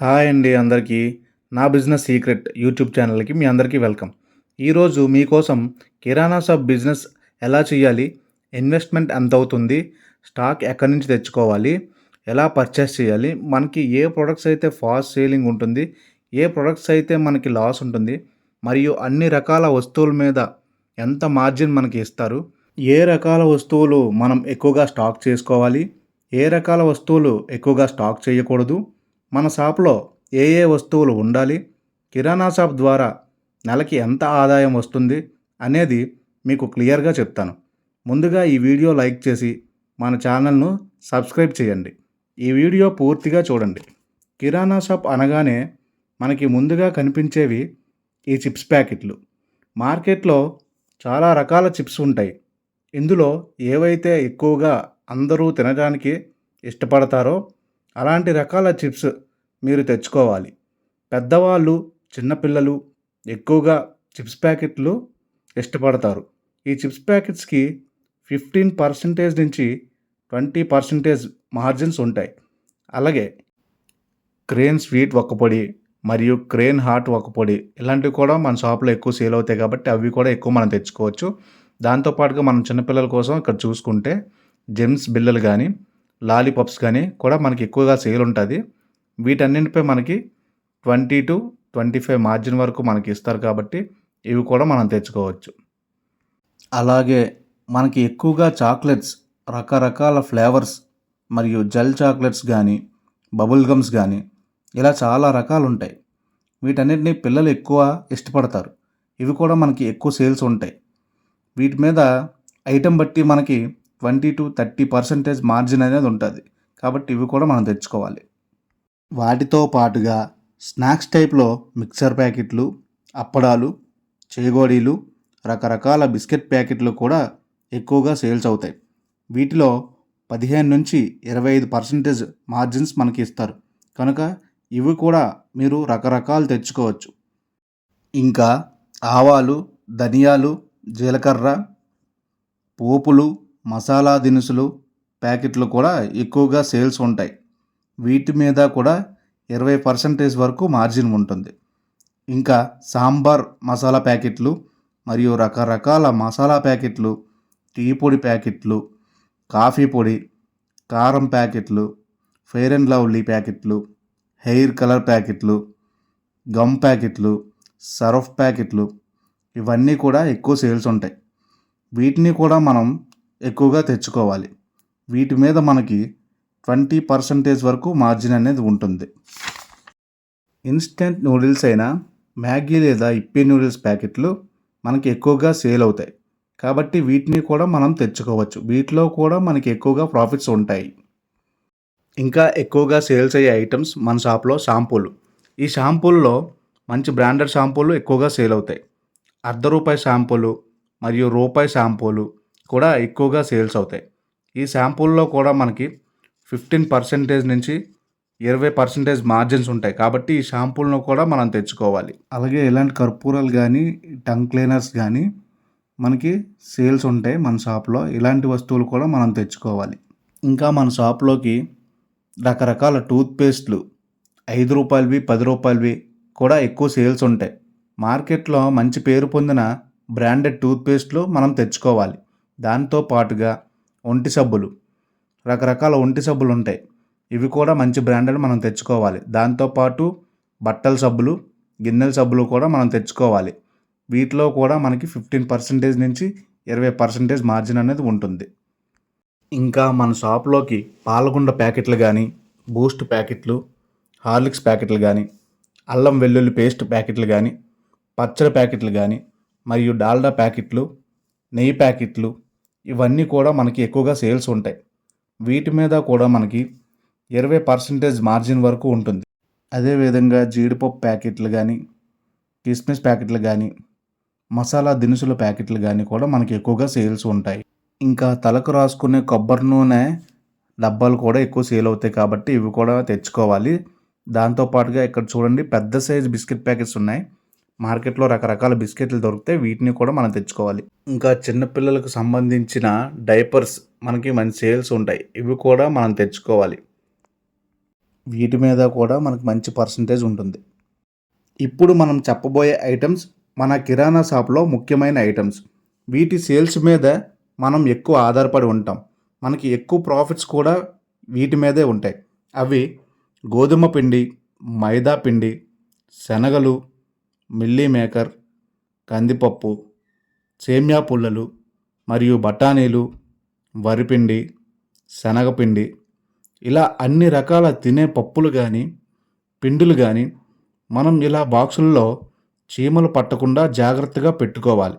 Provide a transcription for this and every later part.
Hi అండి అందరికీ. నా బిజినెస్ సీక్రెట్ యూట్యూబ్ ఛానల్కి మీ అందరికీ వెల్కమ్. ఈరోజు మీకోసం కిరాణా షాప్ బిజినెస్ ఎలా చేయాలి ఇన్వెస్ట్మెంట్ ఎంత అవుతుంది స్టాక్ ఎక్కడి నుంచి తెచ్చుకోవాలి ఎలా పర్చేస్ చేయాలి మనకి ఏ ప్రొడక్ట్స్ అయితే ఫాస్ట్ సేలింగ్ ఉంటుంది ఏ ప్రొడక్ట్స్ అయితే మనకి లాస్ ఉంటుంది మరియు అన్ని రకాల వస్తువుల మీద ఎంత మార్జిన్ మనకి ఇస్తారు ఏ రకాల వస్తువులు మనం ఎక్కువగా స్టాక్ చేసుకోవాలి ఏ రకాల వస్తువులు ఎక్కువగా స్టాక్ చేయకూడదు మన షాప్లో ఏ ఏ వస్తువులు ఉండాలి? కిరాణా షాప్ ద్వారా నెలకి ఎంత ఆదాయం వస్తుంది? అనేది మీకు క్లియర్గా చెప్తాను. ముందుగా ఈ వీడియో లైక్ చేసి మన ఛానల్ను సబ్స్క్రైబ్ చేయండి. ఈ వీడియో పూర్తిగా చూడండి. కిరాణా షాప్ అనగానే మనకి ముందుగా కనిపించేవి ఈ చిప్స్ ప్యాకెట్లు. మార్కెట్లో చాలా రకాల చిప్స్ ఉంటాయి. ఇందులో ఏవైతే ఎక్కువగా అందరూ తినడానికి ఇష్టపడతారో అలాంటి రకాల చిప్స్ మీరు తెచ్చుకోవాలి. పెద్దవాళ్ళు చిన్నపిల్లలు ఎక్కువగా చిప్స్ ప్యాకెట్లు ఇష్టపడతారు. ఈ చిప్స్ ప్యాకెట్స్కి ఫిఫ్టీన్ పర్సెంటేజ్ నుంచి ట్వంటీ పర్సెంటేజ్ మార్జిన్స్ ఉంటాయి. అలాగే క్రేన్ స్వీట్ ఒక్కపొడి మరియు క్రేన్ హాట్ పొడి ఇలాంటివి కూడా మన షాప్లో ఎక్కువ సేల్ అవుతాయి కాబట్టి అవి కూడా ఎక్కువ మనం తెచ్చుకోవచ్చు. దాంతోపాటుగా మనం చిన్నపిల్లల కోసం ఇక్కడ చూసుకుంటే జెమ్స్ బిల్లలు కానీ లాలీపాప్స్ కానీ కూడా మనకి ఎక్కువగా సేల్ ఉంటుంది. వీటన్నింటిపై మనకి twenty to twenty five margin వరకు మనకి ఇస్తారు కాబట్టి ఇవి కూడా మనం తెచ్చుకోవచ్చు. అలాగే మనకి ఎక్కువగా చాక్లెట్స్ రకరకాల ఫ్లేవర్స్ మరియు జెల్ చాక్లెట్స్ కానీ బబుల్ గమ్స్ కానీ ఇలా చాలా రకాలు ఉంటాయి. వీటన్నిటిని పిల్లలు ఎక్కువ ఇష్టపడతారు. ఇవి కూడా మనకి ఎక్కువ సేల్స్ ఉంటాయి. వీటి మీద ఐటెం బట్టి మనకి twenty to thirty percentage margin అనేది ఉంటుంది. కాబట్టి ఇవి కూడా మనం తెచ్చుకోవాలి. వాటితో పాటుగా స్నాక్స్ టైప్లో మిక్సర్ ప్యాకెట్లు అప్పడాలు చేగోడీలు రకరకాల బిస్కెట్ ప్యాకెట్లు కూడా ఎక్కువగా సేల్స్ అవుతాయి. వీటిలో పదిహేను నుంచి ఇరవై ఐదు పర్సెంటేజ్ మార్జిన్స్ మనకి ఇస్తారు. కనుక ఇవి కూడా మీరు రకరకాలు తెచ్చుకోవచ్చు. ఇంకా ఆవాలు ధనియాలు జీలకర్ర పోపులు మసాలా దినుసులు ప్యాకెట్లు కూడా ఎక్కువగా సేల్స్ ఉంటాయి. వీటి మీద కూడా ఇరవై పర్సెంటేజ్ వరకు మార్జిన్ ఉంటుంది. ఇంకా సాంబార్ మసాలా ప్యాకెట్లు మరియు రకరకాల మసాలా ప్యాకెట్లు టీ పొడి ప్యాకెట్లు కాఫీ పొడి కారం ప్యాకెట్లు ఫెయిర్ అండ్ లవ్లీ ప్యాకెట్లు హెయిర్ కలర్ ప్యాకెట్లు గమ్ ప్యాకెట్లు సర్ఫ్ ప్యాకెట్లు ఇవన్నీ కూడా ఎక్కువ సేల్స్ ఉంటాయి. వీటిని కూడా మనం ఎక్కువగా తెచ్చుకోవాలి. వీటి మీద మనకి ట్వంటీ పర్సెంటేజ్ వరకు మార్జిన్ అనేది ఉంటుంది. ఇన్స్టెంట్ నూడిల్స్ అయినా మ్యాగీ లేదా ఇప్పి నూడిల్స్ ప్యాకెట్లు మనకి ఎక్కువగా సేల్ అవుతాయి. కాబట్టి వీటిని కూడా మనం తెచ్చుకోవచ్చు. వీటిలో కూడా మనకి ఎక్కువగా ప్రాఫిట్స్ ఉంటాయి. ఇంకా ఎక్కువగా సేల్స్ అయ్యే ఐటమ్స్ మన షాప్లో షాంపూలు. ఈ షాంపూల్లో మంచి బ్రాండెడ్ షాంపూలు ఎక్కువగా సేల్ అవుతాయి. అర్ధ రూపాయి షాంపూలు మరియు రూపాయి షాంపూలు కూడా ఎక్కువగా సేల్స్ అవుతాయి. ఈ షాంపూల్లో కూడా మనకి ఫిఫ్టీన్ పర్సెంటేజ్ నుంచి ఇరవై పర్సెంటేజ్ మార్జిన్స్ ఉంటాయి. కాబట్టి ఈ షాంపూలను కూడా మనం తెచ్చుకోవాలి. అలాగే ఇలాంటి కర్పూరాలు కానీ టంగ్ క్లీనర్స్ కానీ మనకి సేల్స్ ఉంటాయి మన షాప్లో. ఇలాంటి వస్తువులు కూడా మనం తెచ్చుకోవాలి. ఇంకా మన షాప్లోకి రకరకాల టూత్పేస్ట్లు ఐదు రూపాయలవి పది రూపాయలవి కూడా ఎక్కువ సేల్స్ ఉంటాయి. మార్కెట్లో మంచి పేరు పొందిన బ్రాండెడ్ టూత్పేస్ట్లు మనం తెచ్చుకోవాలి. దాంతో పాటుగా ఒంటి సబ్బులు. రకరకాల ఒంటి సబ్బులు ఉంటాయి. ఇవి కూడా మంచి బ్రాండెడ్ మనం తెచ్చుకోవాలి. దాంతోపాటు బట్టల సబ్బులు గిన్నెల సబ్బులు కూడా మనం తెచ్చుకోవాలి. వీటిలో కూడా మనకి ఫిఫ్టీన్ పర్సెంటేజ్ నుంచి ఇరవై పర్సెంటేజ్ మార్జిన్ అనేది ఉంటుంది. ఇంకా మన షాప్లోకి పాలగుండ ప్యాకెట్లు కానీ బూస్ట్ ప్యాకెట్లు హార్లిక్స్ ప్యాకెట్లు కానీ అల్లం వెల్లుల్లి పేస్ట్ ప్యాకెట్లు కానీ పచ్చడి ప్యాకెట్లు కానీ మరియు డాల్డా ప్యాకెట్లు నెయ్యి ప్యాకెట్లు ఇవన్నీ కూడా మనకి ఎక్కువగా సేల్స్ ఉంటాయి. వీటి మీద కూడా మనకి ఇరవై పర్సెంటేజ్ మార్జిన్ వరకు ఉంటుంది. అదేవిధంగా జీడిపప్పు ప్యాకెట్లు కానీ కిస్మిస్ ప్యాకెట్లు కానీ మసాలా దినుసుల ప్యాకెట్లు కానీ కూడా మనకి ఎక్కువగా సేల్స్ ఉంటాయి. ఇంకా తలకు రాసుకునే కొబ్బరి నూనె డబ్బాలు కూడా ఎక్కువ సేల్ అవుతాయి కాబట్టి ఇవి కూడా తెచ్చుకోవాలి. దాంతోపాటుగా ఇక్కడ చూడండి పెద్ద సైజ్ బిస్కెట్ ప్యాకెట్స్ ఉన్నాయి. మార్కెట్లో రకరకాల బిస్కెట్లు దొరుకుతాయి వీటిని కూడా మనం తెచ్చుకోవాలి. ఇంకా చిన్నపిల్లలకు సంబంధించిన డైపర్స్ మనకి మంచి సేల్స్ ఉంటాయి. ఇవి కూడా మనం తెచ్చుకోవాలి. వీటి మీద కూడా మనకు మంచి పర్సంటేజ్ ఉంటుంది. ఇప్పుడు మనం చెప్పబోయే ఐటమ్స్ మన కిరాణా షాప్లో ముఖ్యమైన ఐటమ్స్. వీటి సేల్స్ మీద మనం ఎక్కువ ఆధారపడి ఉంటాం. మనకి ఎక్కువ ప్రాఫిట్స్ కూడా వీటి మీదే ఉంటాయి. అవి గోధుమ పిండి మైదా పిండి శనగలు మిల్లీ మేకర్ కందిపప్పు సేమ్యా పుల్లలు మరియు బఠానీలు వరిపిండి శనగపిండి ఇలా అన్ని రకాల తినే పప్పులు కానీ పిండులు కానీ మనం ఇలా బాక్సుల్లో చీమలు పట్టకుండా జాగ్రత్తగా పెట్టుకోవాలి.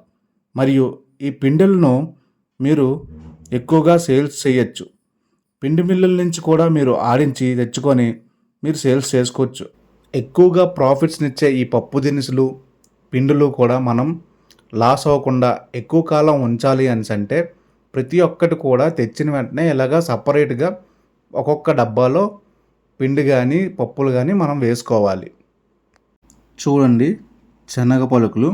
మరియు ఈ పిండిలను మీరు ఎక్కువగా సేల్స్ చేయొచ్చు. పిండి మిల్లుల నుంచి కూడా మీరు ఆడించి తెచ్చుకొని మీరు సేల్స్ చేసుకోవచ్చు. ఎక్కువగా ప్రాఫిట్స్నిచ్చే ఈ పప్పు దినుసులు పిండులు కూడా మనం లాస్ అవ్వకుండా ఎక్కువ కాలం ఉంచాలి అని అంటే ప్రతి ఒక్కటి కూడా తెచ్చిన వెంటనే ఇలాగ సపరేట్గా ఒక్కొక్క డబ్బాలో పిండి కానీ పప్పులు కానీ మనం వేసుకోవాలి. చూడండి శనగ పలుకులు.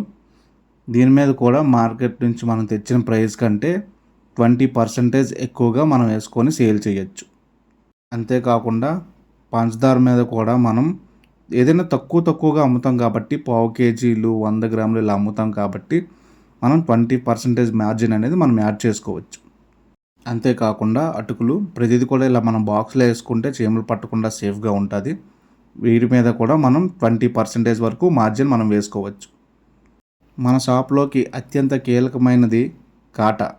దీని మీద కూడా మార్కెట్ నుంచి మనం తెచ్చిన ప్రైస్ కంటే ట్వంటీ పర్సెంటేజ్ ఎక్కువగా మనం వేసుకొని సేల్ చేయొచ్చు. అంతేకాకుండా పంచదార మీద కూడా మనం ఏదైనా తక్కువ తక్కువగా అమ్ముతాం కాబట్టి పావు కేజీలు వంద గ్రాములు ఇలా అమ్ముతాం కాబట్టి మనం ట్వంటీ పర్సెంటేజ్ మార్జిన్ అనేది మనం యాడ్ చేసుకోవచ్చు. అంతేకాకుండా అటుకులు ప్రతిదీ కూడా ఇలా మనం బాక్స్లో వేసుకుంటే చీమలు పట్టకుండా సేఫ్గా ఉంటుంది. వీటి మీద కూడా మనం ట్వంటీ పర్సెంటేజ్ వరకు మార్జిన్ మనం వేసుకోవచ్చు. మన షాప్లోకి అత్యంత కీలకమైనది కాటా.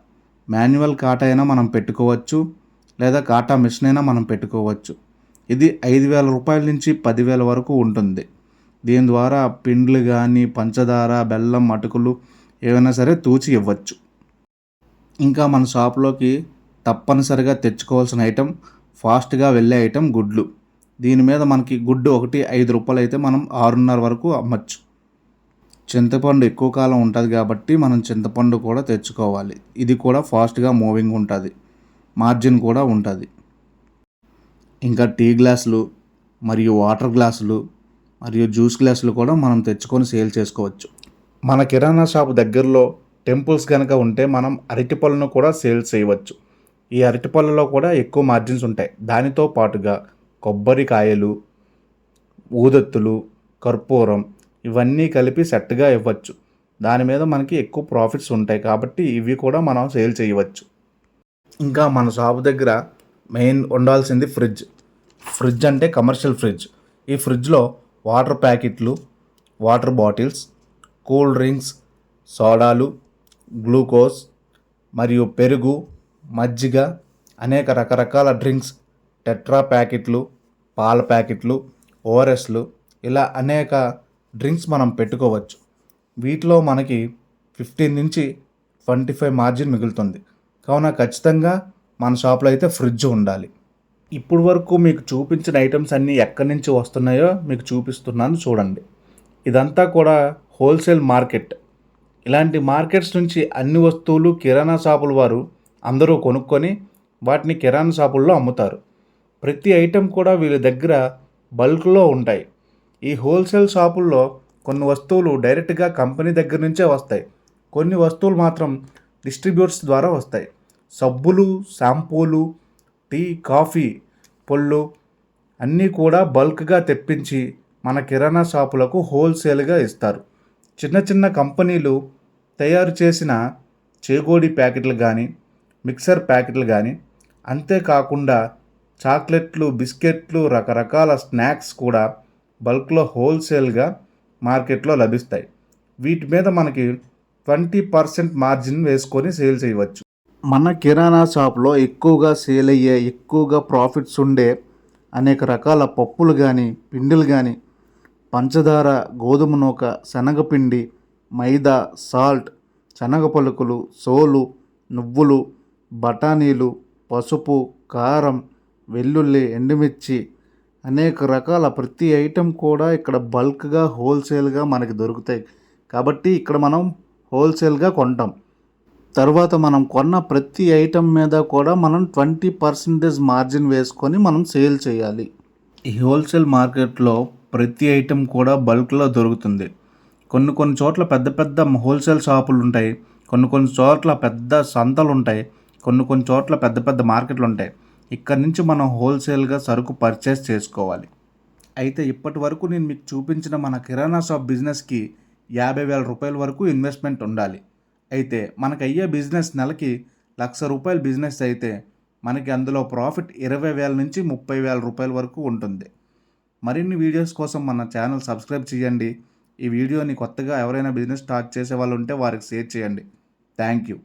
మాన్యువల్ కాటా అయినా మనం పెట్టుకోవచ్చు. లేదా కాటా మిషన్ అయినా మనం పెట్టుకోవచ్చు. ఇది ఐదు వేల రూపాయల నుంచి పదివేల వరకు ఉంటుంది. దీని ద్వారా పిండ్లు కానీ పంచదార బెల్లం అటుకులు ఏవైనా సరే తూచి ఇవ్వచ్చు. ఇంకా మన షాప్లోకి తప్పనిసరిగా తెచ్చుకోవాల్సిన ఐటెం ఫాస్ట్గా వెళ్ళే ఐటెం గుడ్లు. దీని మీద మనకి గుడ్డు ఒకటి ఐదు రూపాయలు అయితే మనం ఆరున్నర వరకు అమ్మచ్చు. చింతపండు ఎక్కువ కాలం ఉంటుంది కాబట్టి మనం చింతపండు కూడా తెచ్చుకోవాలి. ఇది కూడా ఫాస్ట్గా మూవింగ్ ఉంటుంది. మార్జిన్ కూడా ఉంటుంది. ఇంకా టీ గ్లాసులు మరియు వాటర్ గ్లాసులు మరియు జ్యూస్ గ్లాసులు కూడా మనం తెచ్చుకొని సేల్ చేసుకోవచ్చు. మన కిరాణా షాప్ దగ్గరలో టెంపుల్స్ కనుక ఉంటే మనం అరటి పళ్ళను కూడా సేల్ చేయవచ్చు. ఈ అరటి పళ్ళలో కూడా ఎక్కువ మార్జిన్స్ ఉంటాయి. దానితో పాటుగా కొబ్బరికాయలు ఊదత్తులు కర్పూరం ఇవన్నీ కలిపి సెట్గా ఇవ్వచ్చు. దాని మీద మనకి ఎక్కువ ప్రాఫిట్స్ ఉంటాయి కాబట్టి ఇవి కూడా మనం సేల్ చేయవచ్చు. ఇంకా మన షాప్ దగ్గర మెయిన్ ఉండాల్సింది ఫ్రిడ్జ్. ఫ్రిడ్జ్ అంటే కమర్షియల్ ఫ్రిడ్జ్. ఈ ఫ్రిడ్జ్లో వాటర్ ప్యాకెట్లు వాటర్ బాటిల్స్ కూల్ డ్రింక్స్ సోడాలు గ్లూకోజ్ మరియు పెరుగు మజ్జిగ అనేక రకరకాల డ్రింక్స్ టెట్రా ప్యాకెట్లు పాల ప్యాకెట్లు ఓఆర్ఎస్లు ఇలా అనేక డ్రింక్స్ మనం పెట్టుకోవచ్చు. వీటిలో మనకి ఫిఫ్టీన్ నుంచి ట్వంటీ ఫైవ్ మార్జిన్ మిగులుతుంది. కావున ఖచ్చితంగా మన షాప్లో అయితే ఫ్రిడ్జ్ ఉండాలి. ఇప్పుడు వరకు మీకు చూపించిన ఐటమ్స్ అన్నీ ఎక్కడి నుంచి వస్తున్నాయో మీకు చూపిస్తున్నాను చూడండి. ఇదంతా కూడా హోల్సేల్ మార్కెట్ ఇలాంటి మార్కెట్స్ నుంచి అన్ని వస్తువులు కిరాణా షాపుల వారు అందరూ కొనుక్కొని వాటిని కిరాణా షాపుల్లో అమ్ముతారు. ప్రతి ఐటెం కూడా వీళ్ళ దగ్గర బల్క్లో ఉంటాయి. ఈ హోల్సేల్ షాపుల్లో కొన్ని వస్తువులు డైరెక్ట్గా కంపెనీ దగ్గర నుంచే వస్తాయి. కొన్ని వస్తువులు మాత్రం డిస్ట్రిబ్యూట్స్ ద్వారా వస్తాయి. సబ్బులు షాంపూలు టీ కాఫీ పొళ్ళు అన్నీ కూడా బల్క్గా తెప్పించి మన కిరాణా షాపులకు హోల్సేల్గా ఇస్తారు. చిన్న చిన్న కంపెనీలు తయారు చేసిన చేగోడి ప్యాకెట్లు కానీ మిక్సర్ ప్యాకెట్లు కానీ అంతేకాకుండా చాక్లెట్లు బిస్కెట్లు రకరకాల స్నాక్స్ కూడా బల్క్లో హోల్సేల్గా మార్కెట్లో లభిస్తాయి. వీటి మీద మనకి ట్వంటీ పర్సెంట్ మార్జిన్ వేసుకొని సేల్ చేయవచ్చు. మన కిరాణా షాప్లో ఎక్కువగా సేల్ అయ్యే ఎక్కువగా ప్రాఫిట్స్ ఉండే అనేక రకాల పప్పులు కానీ పిండిలు కానీ పంచదార గోధుమ నూక శనగపిండి మైదా సాల్ట్ శనగ పలుకులు సోలు నువ్వులు బఠానీలు పసుపు కారం వెల్లుల్లి ఎండుమిర్చి అనేక రకాల ప్రతి ఐటెం కూడా ఇక్కడ బల్క్గా హోల్సేల్గా మనకి దొరుకుతాయి. కాబట్టి ఇక్కడ మనం హోల్సేల్గా కొంటాం. తర్వాత మనం కొన్న ప్రతి ఐటెం మీద కూడా మనం ట్వంటీ పర్సెంటేజ్ మార్జిన్ వేసుకొని మనం సేల్ చేయాలి. ఈ హోల్సేల్ మార్కెట్లో ప్రతి ఐటెం కూడా బల్క్లో దొరుకుతుంది. కొన్ని కొన్ని చోట్ల పెద్ద పెద్ద హోల్సేల్ షాపులు ఉంటాయి. కొన్ని కొన్ని చోట్ల పెద్ద సంతలు ఉంటాయి. కొన్ని కొన్ని చోట్ల పెద్ద పెద్ద మార్కెట్లు ఉంటాయి. ఇక్కడ నుంచి మనం హోల్సేల్గా సరుకు పర్చేస్ చేసుకోవాలి. అయితే ఇప్పటి వరకు నేను మీకు చూపించిన మన కిరాణా షాప్ బిజినెస్కి యాభై వేల రూపాయల వరకు ఇన్వెస్ట్మెంట్ ఉండాలి. అయితే మనకు అయ్యే బిజినెస్ నెలకి లక్ష రూపాయల బిజినెస్ అయితే మనకి అందులో ప్రాఫిట్ ఇరవై వేల నుంచి ముప్పై వేల రూపాయల వరకు ఉంటుంది. మరిన్ని వీడియోస్ కోసం మన ఛానల్ సబ్స్క్రైబ్ చేయండి. ఈ వీడియోని కొత్తగా ఎవరైనా బిజినెస్ స్టార్ట్ చేసే వాళ్ళు ఉంటే వారికి షేర్ చేయండి. Thank you.